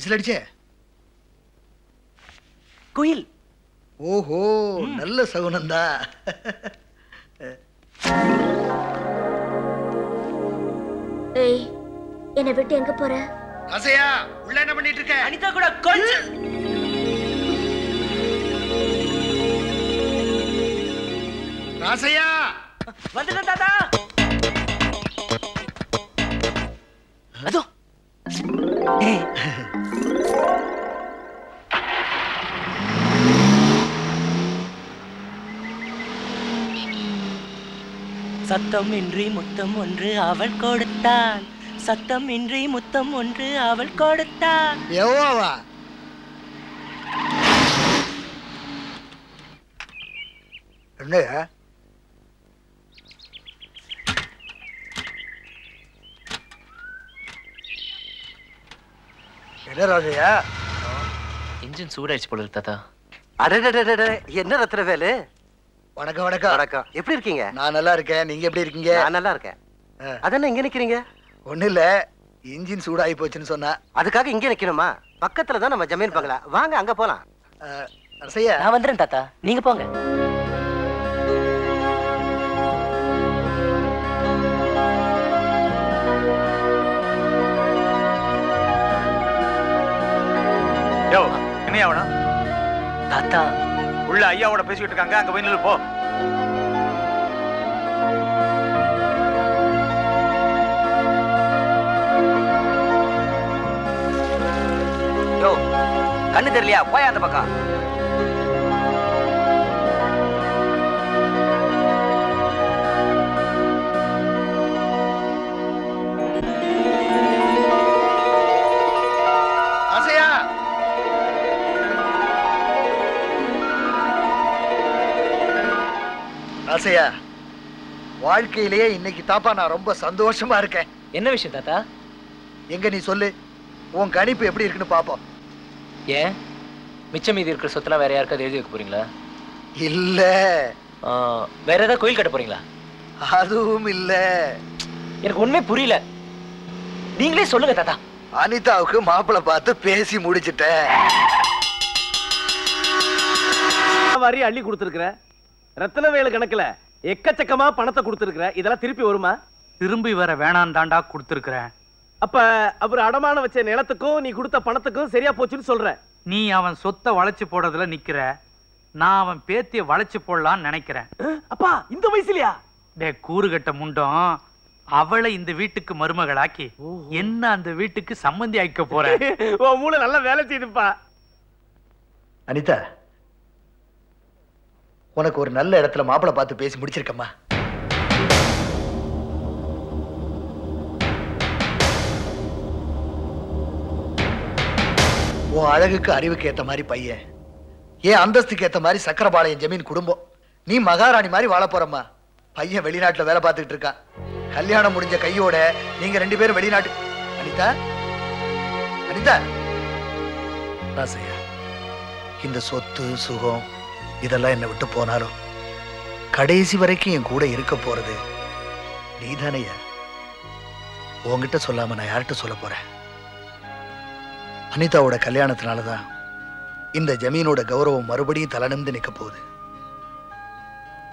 Whistle அடிச்சே? குயில். ஓஹோ நல்ல சகுனந்தா. ஏய் என்னை விட்டு எங்க போற? ராசையா உள்ள என்ன பண்ணிட்டு இருக்க அனிதா கூட கொஞ்சம். ராசையா வந்துட்டேன் தாத்தா. அதோ. சத்தம் இன்றி முத்தம் ஒன்று அவள் கொடுத்தாள் சத்தம் இன்றி முத்தம் ஒன்று அவள் கொடுத்தாள் எவ்வாவா என்னையா என்ன ராசையா இன்ஜின் சூடாயிடுச்சு போல இருக்கு தாத்தா. அடடடடட என்ன ரத்னவேலு வணக்கம் வணக்கம். வணக்கம். எப்படி இருக்கீங்க? நான் நல்லா இருக்கேன். நீங்க எப்படி இருக்கீங்க? நான் நல்லா இருக்கேன். ஆ. அதென்ன இங்க நிக்கிறீங்க? ஒண்ணு இல்ல. இன்ஜின் சூடாகி போச்சுன்னு சொன்னா. அதுக்காக இங்க நிக்கணுமா? பக்கத்துல தான் நம்ம ஜமீன் பங்களா. வாங்க அங்க போலாம். ரசையா நான் வந்துடுறேன் தாத்தா. நீங்க போங்க. யோ என்னையா வேணும் தாத்தா உள்ள ஐயாவோட பேசிக்கிட்டு இருக்காங்க. அங்க போய் நில்லு போ. யோ கண்ணு தெரியலையா? போய் அந்த பக்கம். ராசையா வாழ்க்கையிலேயே இன்னைக்கு தாப்பா நான் ரொம்ப சந்தோஷமா இருக்கேன். என்ன விஷயம் தாத்தா? எங்க நீ சொல்லு? உன் கணிப்பு எப்படி இருக்குன்னு பாப்போம். ஏன்? மிச்சம் மீதி இருக்கிற சொத்தெல்லாம் வேற யாருக்காவது எழுதி வைக்க போறீங்களா? இல்ல. ஆ, வேற ஏதாவது கோயில் கட்ட போறீங்களா? அதுவும் இல்ல. எனக்கு ஒண்ணுமே புரியல. நீங்களே சொல்லுங்க தாத்தா. அனிதாவுக்கு மாப்பிள்ளை பார்த்து பேசி முடிச்சிட்டேன். வாரி அள்ளி கொடுத்துருக்குற? ரத்தினவேலு கணக்குல எக்கச்சக்கமா பணத்தை கொடுத்துருக்குற இதெல்லாம் திருப்பி வருமா? திரும்பி வர வேணாம் தாண்டா கொடுத்துருக்குறேன். அப்ப அவர் அடமானம் வச்ச நிலத்துக்கும் நீ கொடுத்த பணத்துக்கும் சரியா போச்சுன்னு சொல்ற. நீ அவன் சொத்தை வளைச்சு போடுறதுல நிக்கிற. நான் அவன் பேத்திய வளைச்சு போடலான்னு நினைக்கிறேன். அப்பா இந்த வயசுலயா? டே கூறுகட்ட முண்டம். அவளை இந்த வீட்டுக்கு மருமகளாக்கி என்ன அந்த வீட்டுக்கு சம்மந்தி ஆக்க போறேன் உன் மூளை நல்லா வேலை செய்யுதுப்பா. அனிதா உனக்கு ஒரு நல்ல இடத்துல மாப்பிள்ள பார்த்து பேசி முடிச்சிருக்கம்மா. உன் அழகுக்கு அறிவுக்கு ஏத்த மாதிரி பையன். ஏன் அந்தஸ்துக்கு ஏத்த மாதிரி சக்கரபாளையம் ஜமீன் குடும்பம். நீ மகாராணி மாதிரி வாழ போறம்மா. பையன் வெளிநாட்டுல வேலை பார்த்துக்கிட்டு இருக்கான். கல்யாணம் முடிஞ்ச கையோட நீங்க ரெண்டு பேரும் வெளிநாட்டு அனிதா? அனிதா? ராசையா இந்த சொத்து சுகம் இதெல்லாம் என்னை விட்டு போனாலும் கடைசி வரைக்கும் என் கூட இருக்க போறது நீதானையா உன்கிட்ட சொல்லாம நான் யார்கிட்ட சொல்ல போறேன்? அனிதாவோட கல்யாணத்தினால தான் இந்த ஜமீனோட கௌரவம் மறுபடியும் தலைநிமிந்து நிக்க போகுது.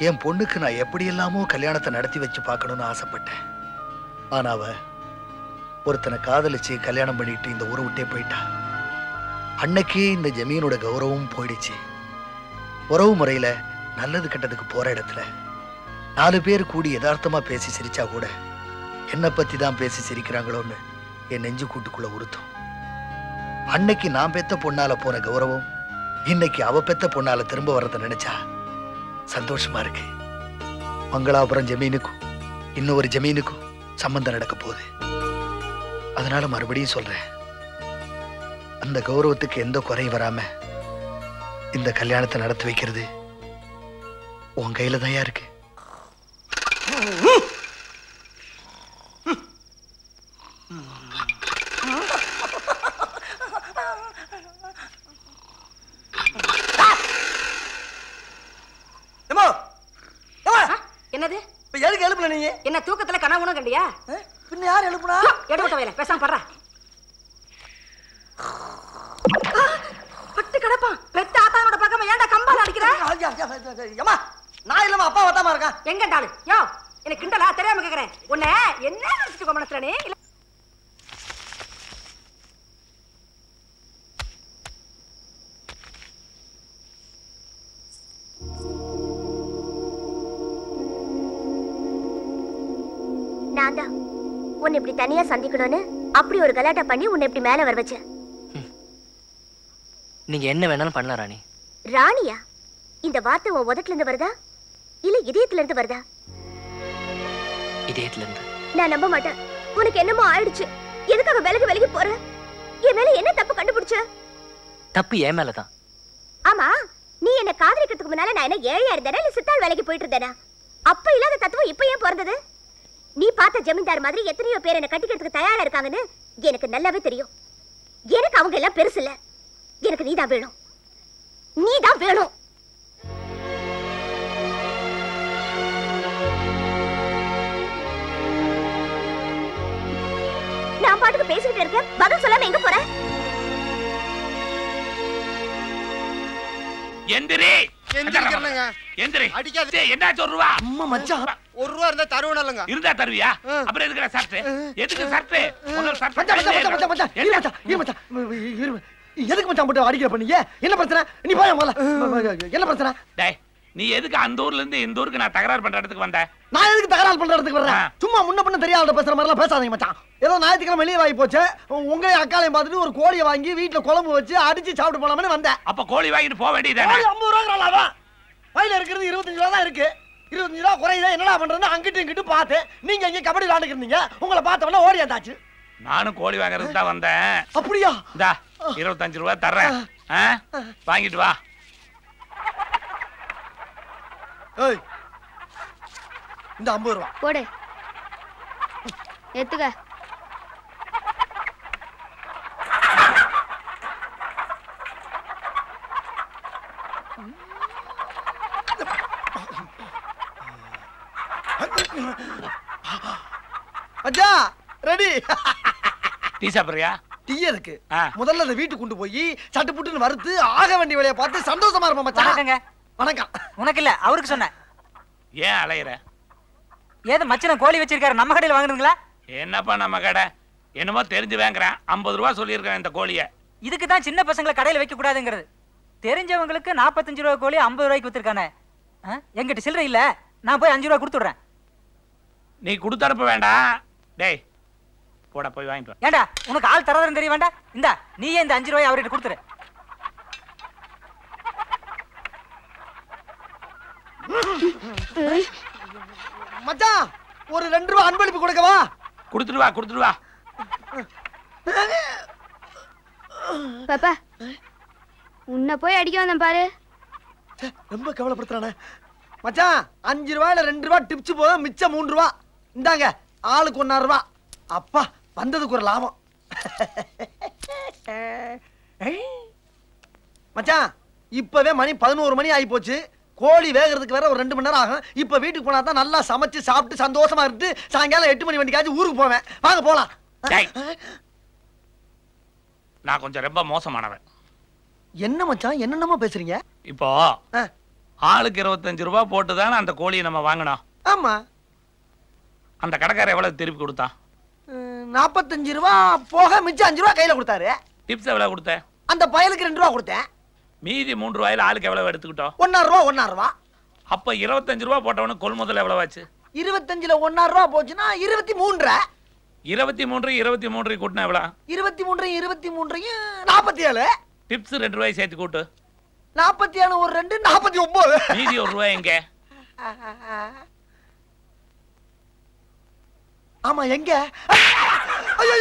என் பொண்ணுக்கு நான் எப்படியெல்லாமோ கல்யாணத்தை நடத்தி வச்சு பார்க்கணும்னு ஆசைப்பட்டேன். ஆனா அவ ஒருத்தனை காதலிச்சு கல்யாணம் பண்ணிட்டு இந்த ஊரை விட்டே போயிட்டா. அன்னைக்கே இந்த ஜமீனோட கௌரவம் போயிடுச்சு. உறவு முறையில நல்லது கெட்டதுக்கு போற இடத்துல நாலு பேர் கூடி யதார்த்தமாக பேசி சிரிச்சா கூட என்னை பற்றி தான் பேசி சிரிக்கிறாங்களோன்னு என் நெஞ்சு கூட்டுக்குள்ள உறுத்தும். அன்னைக்கு நான் பெத்த பொண்ணால போன கௌரவம் இன்னைக்கு அவ பெத்த பொண்ணால திரும்ப வர்றதை நினைச்சா சந்தோஷமா இருக்கு. மங்களாபுரம் ஜமீனுக்கும் இன்னொரு ஜமீனுக்கும் சம்பந்தம் நடக்க போகுது. அதனால மறுபடியும் சொல்றேன் அந்த கௌரவத்துக்கு எந்த குறையும் வராம இந்த கல்யாணத்தை நடத்தி வைக்கிறது. உன் கையில தான் இருக்கு. என்னது? இப்ப எதுக்கு எழுப்புல நீங்க என்ன தூக்கத்துல கனவுணும் கண்டியா? பின்ன யார் எழுப்புனா? எடுபட்ட வேலை பேசாம படுறா செத்து கிடப்பான் பெத்த ஆத்தானோட பக்கமா ஏன்டா கம்பால அடிக்கிற? நான் இல்லமா அப்பா வத்தாம இருக்கேன் எங்க டாலு யோ எனக்கு கிண்டலா? தெரியாம கேக்குறேன். உன்னை என்ன நினைச்சிட்டு மனசுல நீ? இல்ல. நான் தான் உன்னை இப்படி தனியா சந்திக்கணும்னு அப்படி ஒரு கலாட்டா பண்ணி உன்னை இப்படி மேல வர வச்சேன். நீங்க என்ன வேணாலும் பண்ணலாம் ராணி. ராணியா? இந்த வார்த்தை உன் உதட்டுல இருந்து வருதா? இல்ல இதயத்துல இருந்து வருதா? இதயத்துல இருந்து. நான் நம்ப மாட்டேன். உனக்கு என்னமோ ஆயிடுச்சு. எதுக்காக விலகி விலகி போற? என் மேல என்ன தப்பு கண்டுபிடிச்ச? தப்பு என் மேலதான். ஆமா நீ என்ன காதலிக்கிறதுக்கு முன்னால நான் என்ன ஏழையா இருந்தேனா இல்ல சித்தாள் வேலைக்கு போயிட்டு இருந்தேனா? அப்ப இல்லாத தத்துவம் இப்ப ஏன் பிறந்தது? நீ பார்த்த ஜமீன்தார் மாதிரி எத்தனையோ பேர் என்ன கட்டிக்கிறதுக்கு தயாரா இருக்காங்கன்னு எனக்கு நல்லாவே தெரியும். எனக்கு அவங்க எல்லாம் பெருசு இல்ல. எனக்கு நீதான் வேணும். நீதான் வேணும். பாட்டுக்கு பேசிக்கிட்டு இருக்கேன் பதில் சொல்லாம எங்க போற? எந்திரி! எந்திரிக்கிறேனுங்க. எந்திரி. அடிக்காத. ஒரு ரூபா? அம்மா மச்சான் ஒரு ரூபா. இருந்தா தருவணும் இல்லைங்க இருந்தா தருவியா? அப்புறம் எதுக்கு சர்ட் முதல்ல சர்ட் மச்சான் மச்சான் மச்சான் மச்சான் இரு மச்சான் இரு மச்சான் இரு எதுக்கு மச்சான் போட்டு அடிக்கிற பண்ணீங்க என்ன பிரச்சனை? நீ போய் முதல்ல. என்ன பிரச்சனை? டேய் நீ எதுக்கு அந்த ஊர்ல இருந்து இந்த ஊருக்கு நான் தகராறு பண்ற இடத்துக்கு வந்த? நான் எதுக்கு தகராறு பண்ற இடத்துக்கு வர்றேன். சும்மா முன்ன பண்ண தெரியாத பேசுற மாதிரிலாம் பேசாதீங்க மச்சான். ஏதோ ஞாயிற்றுக்கிழமை வெளியே வாங்கி போச்சு. உங்களையும் அக்காலையும் பார்த்துட்டு ஒரு கோழியை வாங்கி வீட்டுல குழம்பு வச்சு அடிச்சு சாப்பிட்டு போலாம்னு வந்தேன். அப்ப கோழி வாங்கிட்டு போக வேண்டியதானே கோழி ஐம்பது ரூபா பையில இருக்கிறது இருபத்தஞ்சு ரூபா தான் இருக்கு. இருபத்தஞ்சு ரூபா குறையுதா? என்னடா பண்றதுன்னு அங்கிட்டும் இங்கிட்டும் பார்த்தேன். நீங்க இங்க கபடி விளாண்டுக்கிறீங்க உங்களை பார்த்தவன ஓடி வந்தாச்சு. நானும் கோழி வாங்குறதுக்கு தான் வந்தேன். அப்படியா? இந்தா இருபத்தஞ்சு ரூபா தர்றேன். ஆ? வாங்கிட்டு வா. ஏய் இந்த ஐம்பது ரூபா. போடு. எத்துக்க அச்சா ரெடி. டீ சாப்பிடுறியா? டீ இருக்கு. முதல்ல அதை வீட்டுக்கு கொண்டு போய் சட்டு புட்டுன்னு வறுத்து ஆக வேண்டிய வேலையை பார்த்து சந்தோஷமா இருப்போம் மச்சான். வணக்கம். உனக்கு இல்ல அவருக்கு சொன்னேன். ஏன் அலையிற? ஏது மச்சன கோழி வச்சிருக்காரு நம்ம கடையில் வாங்குனீங்களா என்னப்பா நம்ம கடை? என்னமோ தெரிஞ்சு வாங்குறேன் ஐம்பது ரூபா சொல்லியிருக்கேன் இந்த கோழியை. இதுக்கு தான் சின்ன பசங்களை கடையில் வைக்க கூடாதுங்கிறது. தெரிஞ்சவங்களுக்கு நாற்பத்தஞ்சு ரூபா கோழி ஐம்பது ரூபாய்க்கு வித்துருக்கானே. ஆ? எங்கிட்ட சில்லறை இல்ல. நான் போய் அஞ்சு ரூபா கொடுத்துட்றேன். நீ கொடுத்து அனுப்ப வேண்டாம். டேய் போடா போய் வாங்கிட்டு வா. ஏண்டா உனக்கு ஆள் தராதுன்னு தெரிய வேண்டாம்? இந்தா நீயே இந்த அஞ்சு ரூபாய் அவர்கிட்ட கொடுத்துரு. மச்சான் ஒரு ரெண்டு ரூபா அன்பளிப்பு கொடுக்கவா? கொடுத்துட்டு வா கொடுத்துட்டு வா. பாப்பா உன்னை போய் அடிக்க வந்தேன் பாரு. ரொம்ப கவலைப்படுத்துறானே. மச்சான் அஞ்சு ரூபாயில ரெண்டு ரூபா டிப்ஸ் போதும் மிச்சம் மூணு ரூபா. இந்தாங்க ஆளுக்கு ஒன்னாறு ரூபா. அப்பா வந்ததுக்கு ஒரு லாபம். மச்சான் இப்பவே மணி பதினோரு மணி ஆகி போச்சு கோழி வேகிறதுக்கு வேற ஒரு ரெண்டு மணி நேரம் ஆகும். இப்ப வீட்டுக்கு போனா தான் நல்லா சமைச்சு சாப்பிட்டு சந்தோஷமா இருந்து சாயங்காலம் எட்டு மணி வண்டிக்காச்சும் ஊருக்கு போவேன். வாங்க போலாம். நான் கொஞ்சம் ரொம்ப மோசமானவன். என்ன மச்சான்? என்னென்னமோ பேசுறீங்க? இப்போ ஆளுக்கு இருபத்தஞ்சு ரூபா போட்டு தானே அந்த கோழியை நம்ம வாங்கினோம். ஆமா. அந்த கடைக்காரர் எவ்வளவு திருப்பி கொடுத்தான்? நாற்பத்தஞ்சு ரூபா போக மிச்சம் அஞ்சு ரூபா கையில கொடுத்தாரு. டிப்ஸ் எவ்வளவு கொடுத்த அந்த பயலுக்கு ரெண்டு ரூபா கொடுத்தேன். மீதி மூன்று ரூபாயில ஆளுக்கு எவ்வளவு எடுத்துக்கிட்டோம்? ஒன்னாறு ரூபா ஒன்னாறு ரூபா அப்ப இருபத்தஞ்சு ரூபா போட்டவனுக்கு கொள்முதல் எவ்வளவு ஆச்சு இருபத்தஞ்சுல ஒன்னாறு ரூபா போச்சுன்னா இருபத்தி மூன்றரை இருபத்தி மூன்று இருபத்தி மூன்று கூட்டினா எவ்வளவு இருபத்தி மூன்றையும் இருபத்தி மூன்றையும் நாற்பத்தி ஏழு டிப்ஸ் ரெண்டு ரூபாய் சேர்த்து கூட்டு. நாற்பத்தி ஏழு ஒரு ரெண்டு நாற்பத்தி ஒன்பது மீதி ஒரு ரூபாய் எங்க? ஆமா எங்க? ஐயோ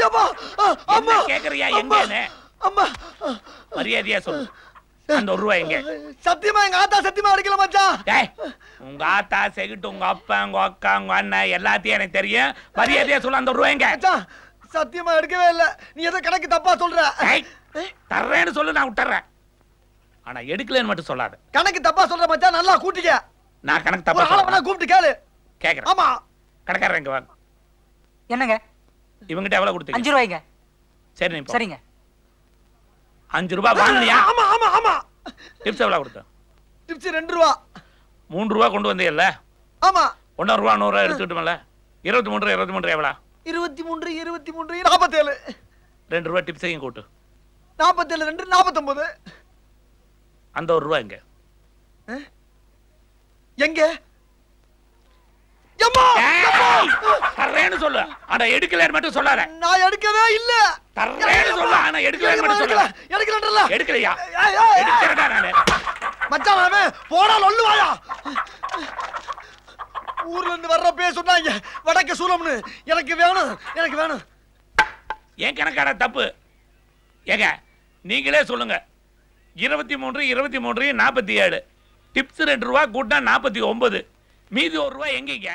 கேக்குறியா எங்கன்னு? அம்மா. மரியாதையா சொல்லு. அந்த ஒரு ரூபாய் எங்க? சத்தியமா எங்க ஆத்தா சத்தியமா அடிக்கல மச்சான் உங்க ஆத்தா செகிட்டு உங்க அப்பா உங்க அக்கா உங்க அண்ணன் எல்லாத்தையும் எனக்கு தெரியும். மரியாதையா சொல்லு அந்த ஒரு ரூபாய் எங்க? சத்தியமா எடுக்கவே இல்ல. நீ ஏதோ கணக்கு தப்பா சொல்ற. தர்றேன்னு சொல்லு நான் விட்டுறேன் ஆனா எடுக்கலன்னு மட்டும் சொல்லாத. கணக்கு தப்பா சொல்ற மச்சான் நல்லா கூட்டிக்க. நான் கணக்கு தப்பா சொல்றேன். கூப்பிட்டு கேளு. கேக்குறேன். ஆமா. கடைக்காரன் இங்க வாங்க. என்னங்க? இவங்கிட்ட எவ்வளவு கொடுத்தீங்க? அஞ்சு ரூபாய்ங்க. சரி. சரிங்க. அஞ்சு ரூபாய் வாங்கலையா ஆமா ஆமா ஆமா. டிப்ஸ் எவ்வளவு கொடுத்தேன் டிப்ஸ் ரெண்டு ரூபா. மூணு ரூபா கொண்டு வந்தீங்கல்ல? ஆமா. ஒன்றரை ரூபா நூறு ரூபா எடுத்துக்கிட்டோம்ல. இருபத்தி மூணு ரூபா இருபத்தி மூணு ரூபா எவ்வளோ? இருபத்தி மூன்று இருபத்தி மூன்று நாற்பத்தேழு ரெண்டு ரூபா டிப்ஸையும் கூட்டு. நாற்பத்தேழு ரெண்டு நாற்பத்தொன்பது அந்த ஒரு ரூபா எங்க? எங்க? தர்றேன்னு சொல்லு. ஆனா எடுக்கலன்னு மட்டும் சொல்லாத. நான் எடுக்கவே இல்ல. தர்றேன்னு சொல்லு. ஆனா எடுக்கலன்னு மட்டும் சொல்லாத எடுக்கலன்றல எடுக்கலையா. எடுக்கிறேன்டா நானு. மச்சான் அவன் போடா லொல்லுவாயா ஊர்ல இருந்து வர்றப்பே சொன்னாங்க வடக்க சூலம்னு. எனக்கு வேணும் எனக்கு வேணும். என் கணக்கான தப்பு? ஏங்க நீங்களே சொல்லுங்க. இருபத்தி மூன்று இருபத்தி மூன்று நாற்பத்தி ஏழு. டிப்ஸ் ரெண்டு ரூபா கூட்டினா நாற்பத்தி ஒன்பது. மீதி ஒரு ரூபா எங்கீங்க?